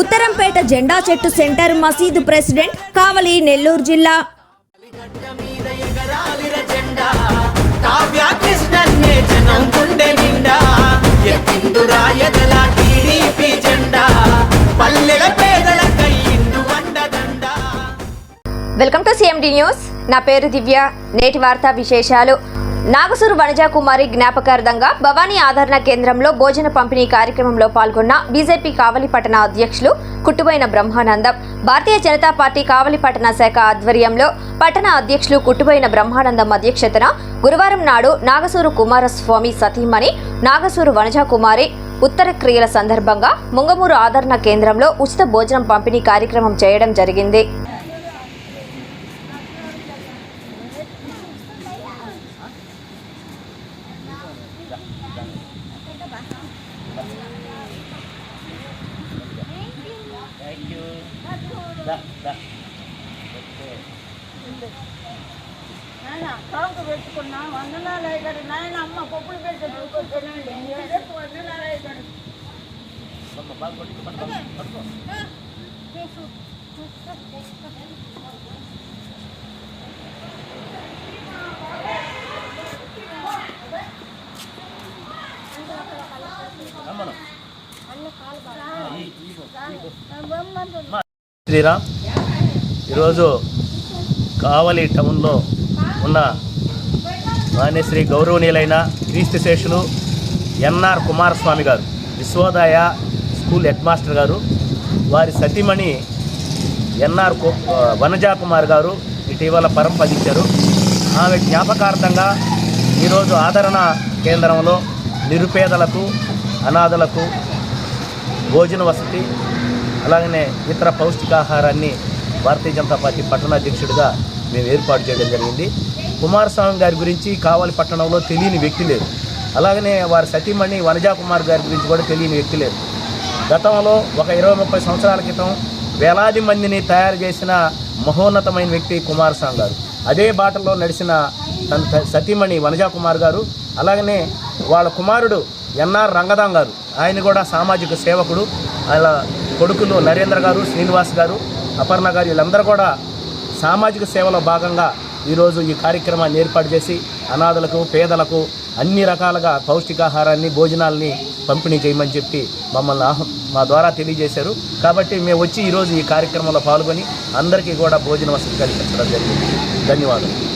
ఉత్తరంపేట జెండా చెట్టు సెంటర్ మసీదు ప్రెసిడెంట్ కావలి నెల్లూరు జిల్లా. Welcome to CMD news. నా పేరు దివ్య. నేటి వార్తా విశేషాలు. నాగసూరు వనజాకుమారి జ్ఞాపకార్థంగా భవానీ ఆదరణ కేంద్రంలో భోజన పంపిణీ కార్యక్రమంలో పాల్గొన్న బీజేపీ కావలి పట్టణ అధ్యక్షులు కుట్టుబైన బ్రహ్మానందం భారతీయ జనతా పార్టీ కావలి పట్టణ శాఖ ఆధ్వర్యంలో పట్టణ అధ్యక్షులు కుట్టుబైన బ్రహ్మానందం అధ్యక్షతన గురువారం నాడు నాగసూరు కుమారస్వామి సతీమణి నాగసూరు వనజాకుమారి ఉత్తర క్రియల సందర్భంగా ముంగమూరు ఆదరణ కేంద్రంలో ఉచిత భోజనం పంపిణీ కార్యక్రమం చేయడం జరిగింది. నాయన కాంకు పెట్టుకున్నా వందనాలు అయ్యాడు నాయన అమ్మ పప్పులు పెట్టి చూసుకొచ్చానండి రేపు వందనాలు అయ్యాడు శ్రీరామ్ ఈరోజు కావలి టౌన్లో ఉన్న మాన్యశ్రీ గౌరవనీయులైన క్రీస్తు శేషులు ఎన్ఆర్ కుమారస్వామి గారు విశ్వోదయ స్కూల్ హెడ్ మాస్టర్ గారు వారి సతీమణి ఎన్ఆర్ వనజా కుమార్ గారు ఇటీవల పరంపదించారు ఆమె జ్ఞాపకార్థంగా ఈరోజు ఆదరణ కేంద్రంలో నిరుపేదలకు అనాథలకు భోజన వసతి అలాగనే ఇతర పౌష్టికాహారాన్ని భారతీయ జనతా పార్టీ పట్టణాధ్యక్షుడిగా మేము ఏర్పాటు చేయడం జరిగింది. కుమారస్వామి గారి గురించి కావలి పట్టణంలో తెలియని వ్యక్తి లేదు. అలాగనే వారి సతీమణి వనజా కుమార్ గారి గురించి కూడా తెలియని వ్యక్తి లేదు. గతంలో ఒక ఇరవై ముప్పై సంవత్సరాల క్రితం వేలాది మందిని తయారు చేసిన మహోన్నతమైన వ్యక్తి కుమారస్వామి గారు. అదే బాటలో నడిచిన తన సతీమణి వనజా కుమార్ గారు అలాగనే వాళ్ళ కుమారుడు ఎన్ఆర్ రంగదాం గారు ఆయన కూడా సామాజిక సేవకుడు. వాళ్ళ కొడుకులు నరేంద్ర గారు శ్రీనివాస్ గారు అపర్ణ గారు వీళ్ళందరూ కూడా సామాజిక సేవలో భాగంగా ఈరోజు ఈ కార్యక్రమాన్ని ఏర్పాటు చేసి అనాథలకు పేదలకు అన్ని రకాలుగా పౌష్టికాహారాన్ని భోజనాల్ని పంపిణీ చేయమని చెప్పి మమ్మల్ని మా ద్వారా తెలియజేశారు. కాబట్టి మేము వచ్చి ఈరోజు ఈ కార్యక్రమంలో పాల్గొని అందరికీ కూడా భోజన వసతి కల్పించడం జరిగింది. ధన్యవాదాలు.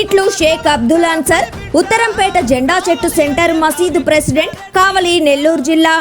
ఇట్లు షేక్ అబ్దుల్ అన్సర్ ఉత్తరంపేట జెండా చెట్టు సెంటర్ మసీదు ప్రెసిడెంట్ కావలి నెల్లూరు జిల్లా.